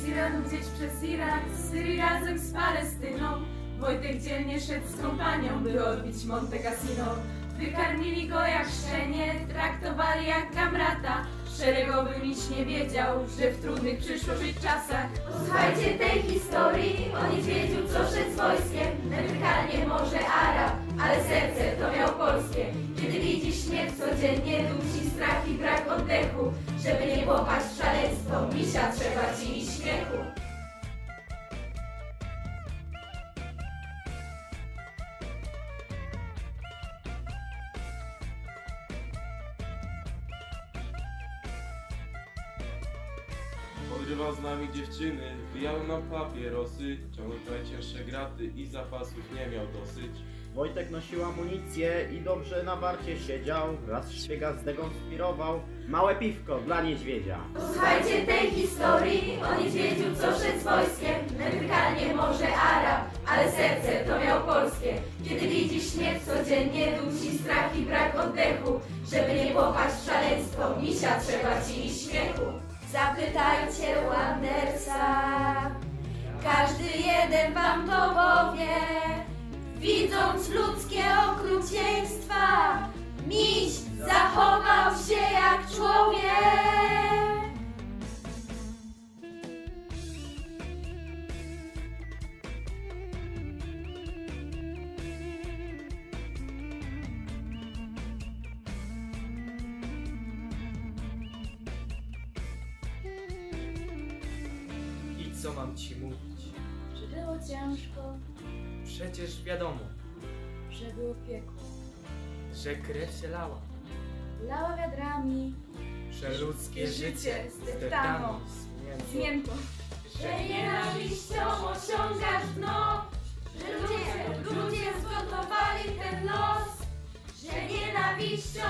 z gdzieś przez Irak, z Syrii razem z Palestyną. Wojtek dzielnie szedł z kompanią, by odbić Monte Cassino. Wykarmili go jak szczenie, traktowali jak kamrata. Szeregowy miś nie wiedział, że w trudnych przyszło żyć czasach. Posłuchajcie tej historii o niedźwiedziu, co szedł z wojskiem. Wertykalnie może Arab, ale serce to miał polskie. Kiedy widzi śmierć codziennie, dusi strach i brak oddechu. Żeby nie popaść w szaleństwo, misia trzeba Podrywał z nami dziewczyny, wyjadł nam papierosy, ciągnął najcięższe graty i zapasów nie miał dosyć. Wojtek nosił amunicję i dobrze na warcie siedział. Raz szpiega zdekonspirował. Małe piwko dla niedźwiedzia. Posłuchajcie tej historii o niedźwiedziu, co szedł z wojskiem. Wertykalnie może Arab, ale serce to miał polskie. Kiedy widzi śmierć codziennie, dusi strach i brak oddechu. Żeby nie popaść w szaleństwo, misia trzeba ci śmiechu. Zapytajcie Wandersa, każdy jeden wam to powie. Widząc ludzkie okrucieństwa, miś co mam ci mówić? Że było ciężko, Przecież wiadomo, że było piekło. że krew się lała, Lała wiadrami, że ludzkie Życie zdeptano, zdeptano z mięsa, zmięto. Że nienawiścią osiągasz dno, że ludzie, ludzie zgotowali ten los, że nienawiścią